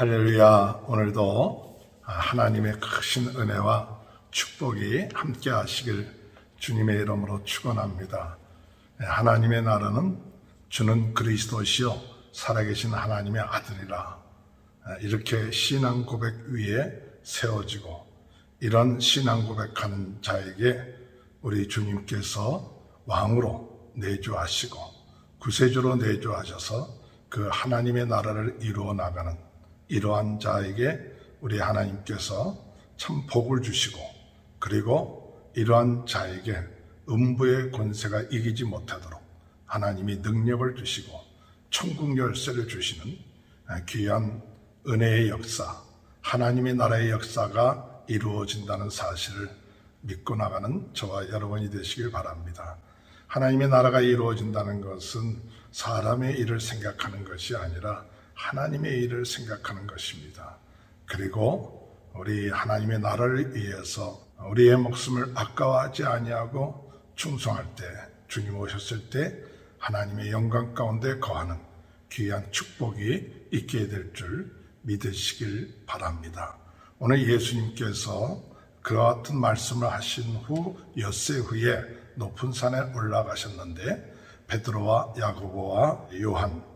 할렐루야. 오늘도 하나님의 크신 은혜와 축복이 함께 하시길 주님의 이름으로 축원합니다. 하나님의 나라는 주는 그리스도시요 살아계신 하나님의 아들이라. 이렇게 신앙 고백 위에 세워지고 이런 신앙 고백하는 자에게 우리 주님께서 왕으로 내주하시고 구세주로 내주하셔서 그 하나님의 나라를 이루어 나가는 이러한 자에게 우리 하나님께서 참 복을 주시고 그리고 이러한 자에게 음부의 권세가 이기지 못하도록 하나님이 능력을 주시고 천국 열쇠를 주시는 귀한 은혜의 역사, 하나님의 나라의 역사가 이루어진다는 사실을 믿고 나가는 저와 여러분이 되시길 바랍니다. 하나님의 나라가 이루어진다는 것은 사람의 일을 생각하는 것이 아니라 하나님의 일을 생각하는 것입니다. 그리고 우리 하나님의 나라를 위해서 우리의 목숨을 아까워하지 아니하고 충성할 때 주님 오셨을 때 하나님의 영광 가운데 거하는 귀한 축복이 있게 될 줄 믿으시길 바랍니다. 오늘 예수님께서 그와 같은 말씀을 하신 후 엿새 후에 높은 산에 올라가셨는데 베드로와 야고보와 요한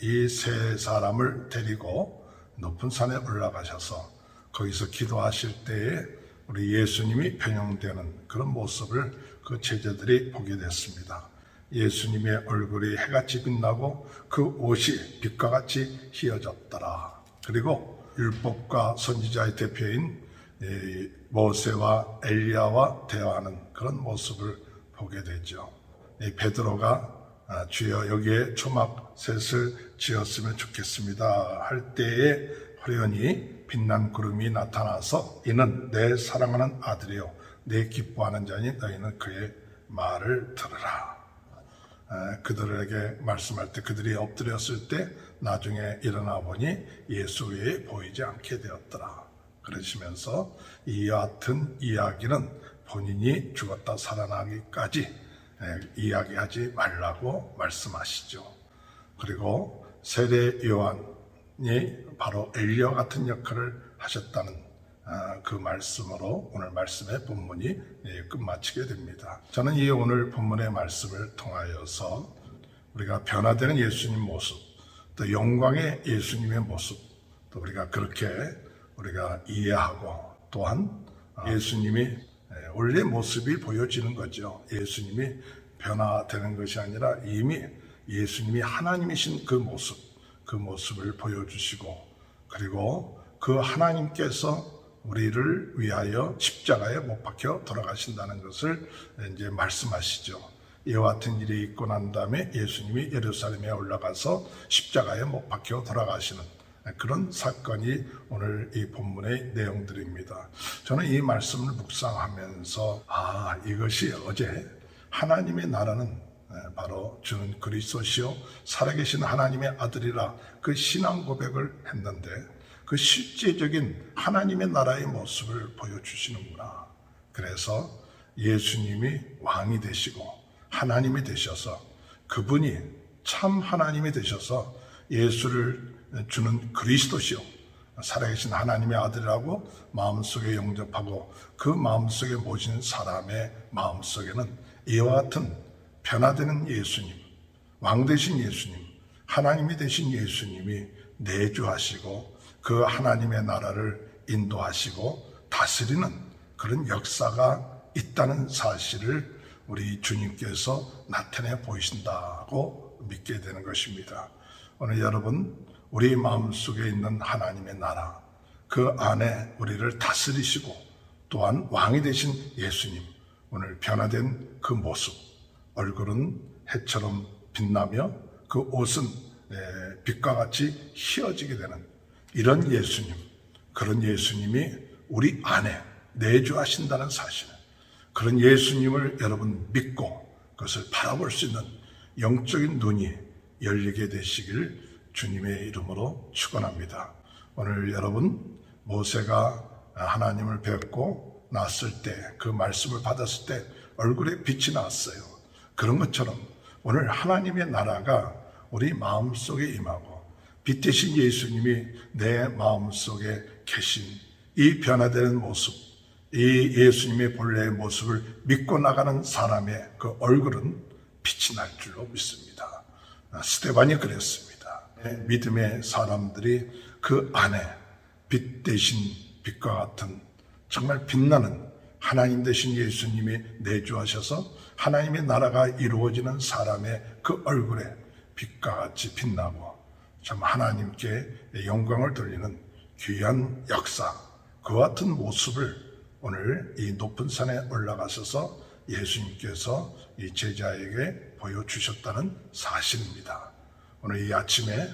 이 세 사람을 데리고 높은 산에 올라가셔서 거기서 기도하실 때에 우리 예수님이 변형되는 그런 모습을 그 제자들이 보게 됐습니다. 예수님의 얼굴이 해같이 빛나고 그 옷이 빛과 같이 휘어졌더라. 그리고 율법과 선지자의 대표인 모세와 엘리야와 대화하는 그런 모습을 보게 되죠. 베드로가 아, 주여 여기에 초막셋을 지었으면 좋겠습니다 할 때에 화려히 빛난 구름이 나타나서 이는 내 사랑하는 아들이요 내 기뻐하는 자니 너희는 그의 말을 들으라. 아, 그들에게 말씀할 때 그들이 엎드렸을 때 나중에 일어나 보니 예수 외에 보이지 않게 되었더라. 그러시면서 이 같은 이야기는 본인이 죽었다 살아나기까지 이야기하지 말라고 말씀하시죠. 그리고 세례 요한이 바로 엘리야 같은 역할을 하셨다는 아, 그 말씀으로 오늘 말씀의 본문이 끝마치게 됩니다. 저는 이 오늘 본문의 말씀을 통하여서 우리가 변화되는 예수님 모습, 또 영광의 예수님의 모습, 또 우리가 그렇게 우리가 이해하고 또한 예수님이 원래 모습이 보여지는 거죠. 예수님이 변화되는 것이 아니라 이미 예수님이 하나님이신 그 모습, 그 모습을 보여주시고 그리고 그 하나님께서 우리를 위하여 십자가에 못 박혀 돌아가신다는 것을 이제 말씀하시죠. 이와 같은 일이 있고 난 다음에 예수님이 예루살렘에 올라가서 십자가에 못 박혀 돌아가시는 그런 사건이 오늘 이 본문의 내용들입니다. 저는 이 말씀을 묵상하면서 아 이것이 어제 하나님의 나라는 바로 주는 그리스도시요 살아계신 하나님의 아들이라 그 신앙 고백을 했는데 그 실제적인 하나님의 나라의 모습을 보여주시는구나. 그래서 예수님이 왕이 되시고 하나님이 되셔서 그분이 참 하나님이 되셔서 예수를 주는 그리스도시요. 살아계신 하나님의 아들이라고 마음속에 영접하고 그 마음속에 모신 사람의 마음속에는 이와 같은 변화되는 예수님, 왕 되신 예수님, 하나님이 되신 예수님이 내주하시고 그 하나님의 나라를 인도하시고 다스리는 그런 역사가 있다는 사실을 우리 주님께서 나타내 보이신다고 믿게 되는 것입니다. 오늘 여러분 우리 마음속에 있는 하나님의 나라 그 안에 우리를 다스리시고 또한 왕이 되신 예수님 오늘 변화된 그 모습 얼굴은 해처럼 빛나며 그 옷은 빛과 같이 휘어지게 되는 이런 예수님 그런 예수님이 우리 안에 내주하신다는 사실 그런 예수님을 여러분 믿고 그것을 바라볼 수 있는 영적인 눈이 열리게 되시길 주님의 이름으로 축원합니다. 오늘 여러분 모세가 하나님을 뵙고 났을 때 그 말씀을 받았을 때 얼굴에 빛이 났어요. 그런 것처럼 오늘 하나님의 나라가 우리 마음속에 임하고 빛 대신 예수님이 내 마음속에 계신 이 변화되는 모습, 이 예수님의 본래의 모습을 믿고 나가는 사람의 그 얼굴은 빛이 날 줄로 믿습니다. 아, 스테반이 그랬습니다. 믿음의 사람들이 그 안에 빛 대신 빛과 같은 정말 빛나는 하나님 대신 예수님이 내주하셔서 하나님의 나라가 이루어지는 사람의 그 얼굴에 빛과 같이 빛나고 참 하나님께 영광을 돌리는 귀한 역사, 그와 같은 모습을 오늘 이 높은 산에 올라가셔서 예수님께서 이 제자에게 보여주셨다는 사실입니다. 오늘 이 아침에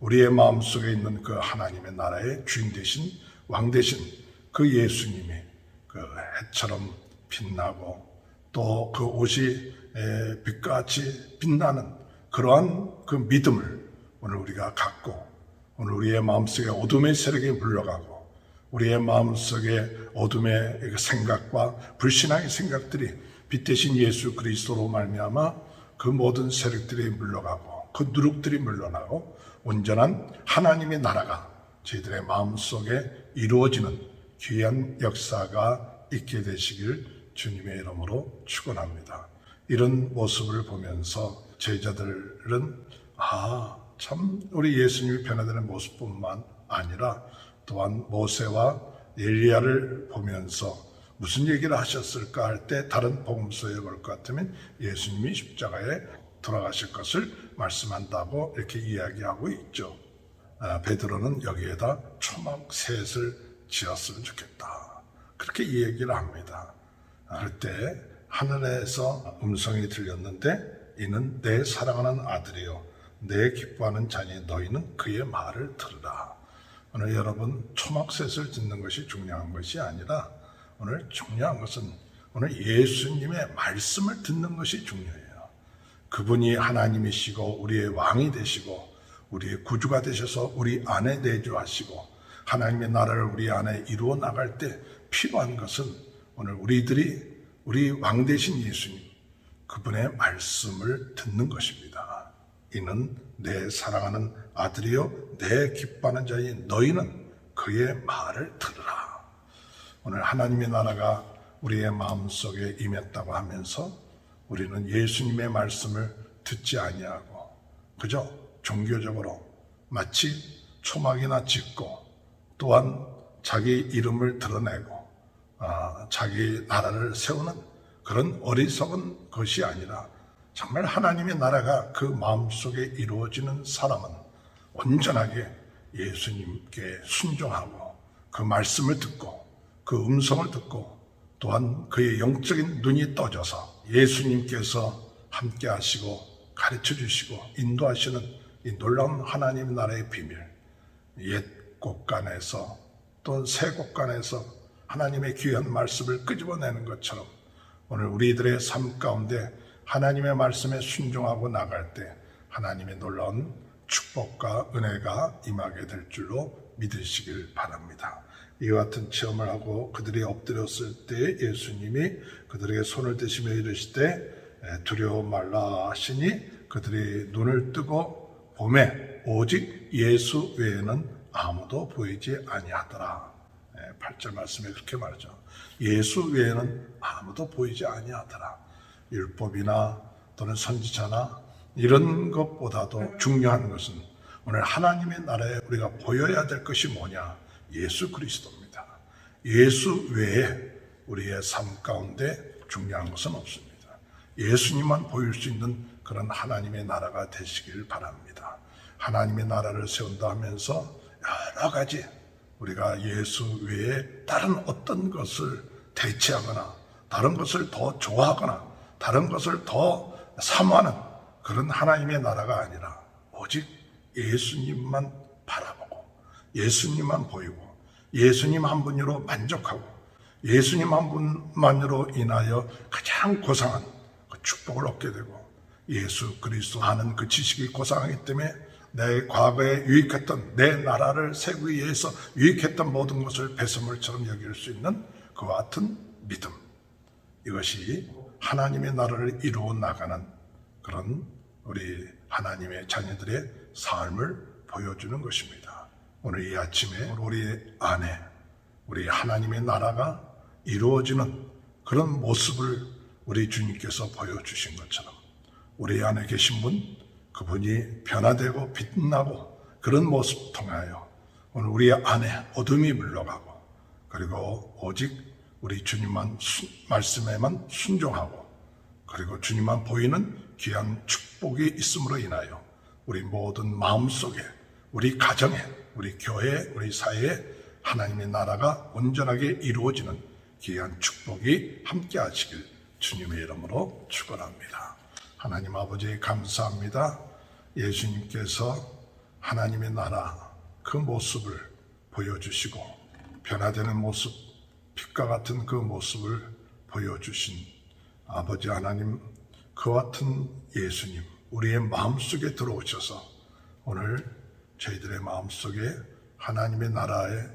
우리의 마음속에 있는 그 하나님의 나라의 주인 되신 왕 되신 그 예수님이 그 해처럼 빛나고 또 그 옷이 에, 빛같이 빛나는 그러한 그 믿음을 오늘 우리가 갖고 오늘 우리의 마음속에 어둠의 세력이 물러가고 우리의 마음속에 어둠의 그 생각과 불신앙의 생각들이 빛 대신 예수 그리스도로 말미암아 그 모든 세력들이 물러가고 그 누룩들이 물러나고 온전한 하나님의 나라가 저희들의 마음속에 이루어지는 귀한 역사가 있게 되시길 주님의 이름으로 축원합니다. 이런 모습을 보면서 제자들은 아, 참 우리 예수님이 변화되는 모습뿐만 아니라 또한 모세와 엘리야를 보면서 무슨 얘기를 하셨을까 할 때 다른 복음서에 볼 것 같으면 예수님이 십자가에 돌아가실 것을 말씀한다고 이렇게 이야기하고 있죠. 아, 베드로는 여기에다 초막 셋을 지었으면 좋겠다. 그렇게 이 얘기를 합니다. 그럴 때 하늘에서 음성이 들렸는데 이는 내 사랑하는 아들이요 내 기뻐하는 자니 너희는 그의 말을 들으라. 오늘 여러분 초막셋을 짓는 것이 중요한 것이 아니라 오늘 중요한 것은 오늘 예수님의 말씀을 듣는 것이 중요해요. 그분이 하나님이시고 우리의 왕이 되시고 우리의 구주가 되셔서 우리 안에 내주하시고 하나님의 나라를 우리 안에 이루어 나갈 때 필요한 것은 오늘 우리들이 우리 왕 되신 예수님 그분의 말씀을 듣는 것입니다. 이는 내 사랑하는 아들이요 내 기뻐하는 자인 너희는 그의 말을 들으라. 오늘 하나님의 나라가 우리의 마음속에 임했다고 하면서 우리는 예수님의 말씀을 듣지 아니하고 그저 종교적으로 마치 초막이나 짓고 또한 자기 이름을 드러내고 아, 자기 나라를 세우는 그런 어리석은 것이 아니라 정말 하나님의 나라가 그 마음속에 이루어지는 사람은 온전하게 예수님께 순종하고 그 말씀을 듣고 그 음성을 듣고 또한 그의 영적인 눈이 떠져서 예수님께서 함께 하시고 가르쳐 주시고 인도하시는 이 놀라운 하나님 나라의 비밀 옛 곳간에서 또새 곳간에서 하나님의 귀한 말씀을 끄집어내는 것처럼 오늘 우리들의 삶 가운데 하나님의 말씀에 순종하고 나갈 때 하나님의 놀라운 축복과 은혜가 임하게 될 줄로 믿으시길 바랍니다. 이와 같은 체험을 하고 그들이 엎드렸을 때 예수님이 그들에게 손을 대시며 이르시되 두려워 말라 하시니 그들이 눈을 뜨고 봄에 오직 예수 외에는 아무도 보이지 아니하더라. 8절 말씀에 그렇게 말하죠. 예수 외에는 아무도 보이지 아니하더라. 율법이나 또는 선지자나 이런 것보다도 중요한 것은 오늘 하나님의 나라에 우리가 보여야 될 것이 뭐냐? 예수 그리스도입니다. 예수 외에 우리의 삶 가운데 중요한 것은 없습니다. 예수님만 보일 수 있는 그런 하나님의 나라가 되시길 바랍니다. 하나님의 나라를 세운다 하면서 여러 가지 우리가 예수 외에 다른 어떤 것을 대체하거나 다른 것을 더 좋아하거나 다른 것을 더 사모하는 그런 하나님의 나라가 아니라 오직 예수님만 예수님만 보이고 예수님 한 분으로 만족하고 예수님 한 분만으로 인하여 가장 고상한 그 축복을 얻게 되고 예수 그리스도 아는 그 지식이 고상하기 때문에 내 과거에 유익했던 내 나라를 세우기 위해서 유익했던 모든 것을 배설물처럼 여길 수 있는 그와 같은 믿음 이것이 하나님의 나라를 이루어 나가는 그런 우리 하나님의 자녀들의 삶을 보여주는 것입니다. 오늘 이 아침에 우리 안에 우리 하나님의 나라가 이루어지는 그런 모습을 우리 주님께서 보여주신 것처럼 우리 안에 계신 분 그분이 변화되고 빛나고 그런 모습 통하여 오늘 우리 안에 어둠이 물러가고 그리고 오직 우리 주님만 순- 말씀에만 순종하고 그리고 주님만 보이는 귀한 축복이 있음으로 인하여 우리 모든 마음속에 우리 가정에 우리 교회 우리 사회에 하나님의 나라가 온전하게 이루어지는 귀한 축복이 함께 하시길 주님의 이름으로 축원합니다. 하나님 아버지 감사합니다. 예수님께서 하나님의 나라 그 모습을 보여주시고 변화되는 모습 빛과 같은 그 모습을 보여주신 아버지 하나님 그 같은 예수님 우리의 마음속에 들어오셔서 오늘 저희들의 마음속에 하나님의 나라의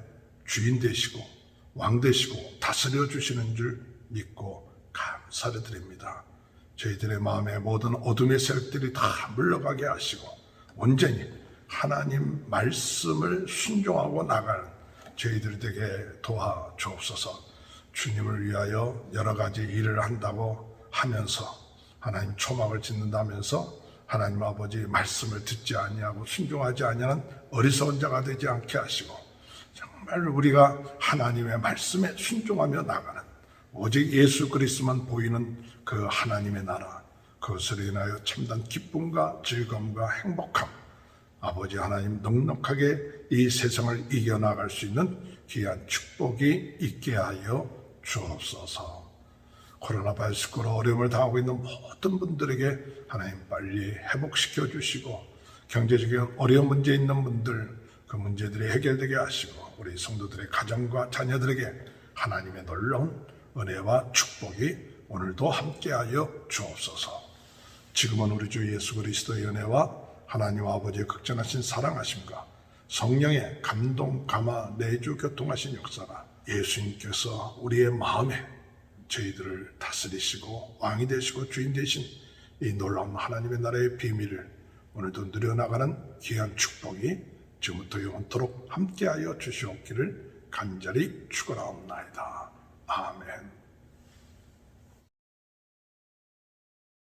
주인 되시고 왕 되시고 다스려 주시는 줄 믿고 감사를 드립니다. 저희들의 마음에 모든 어둠의 세력들이 다 물러가게 하시고 온전히 하나님 말씀을 순종하고 나가는 저희들 되게 도와 주옵소서. 주님을 위하여 여러 가지 일을 한다고 하면서 하나님 초막을 짓는다면서 하나님 아버지 말씀을 듣지 아니하고 순종하지 아니하는 어리석은 자가 되지 않게 하시고 정말 우리가 하나님의 말씀에 순종하며 나가는 오직 예수 그리스도만 보이는 그 하나님의 나라 그것으로 인하여 참된 기쁨과 즐거움과 행복함 아버지 하나님 넉넉하게 이 세상을 이겨나갈 수 있는 귀한 축복이 있게 하여 주옵소서. 코로나 바이러스로 어려움을 당하고 있는 모든 분들에게 하나님 빨리 회복시켜 주시고 경제적인 어려운 문제 있는 분들 그 문제들이 해결되게 하시고 우리 성도들의 가정과 자녀들에게 하나님의 놀라운 은혜와 축복이 오늘도 함께하여 주옵소서. 지금은 우리 주 예수 그리스도의 은혜와 하나님 아버지의 극전하신 사랑하심과 성령의 감동, 감화, 내주, 교통하신 역사가 예수님께서 우리의 마음에 저희들을 다스리시고 왕이 되시고 주인 되신 이 놀라운 하나님의 나라의 비밀을 오늘도 누려나가는 귀한 축복이 지금부터 영원토록 함께하여 주시옵기를 간절히 축원하옵나이다. 아멘.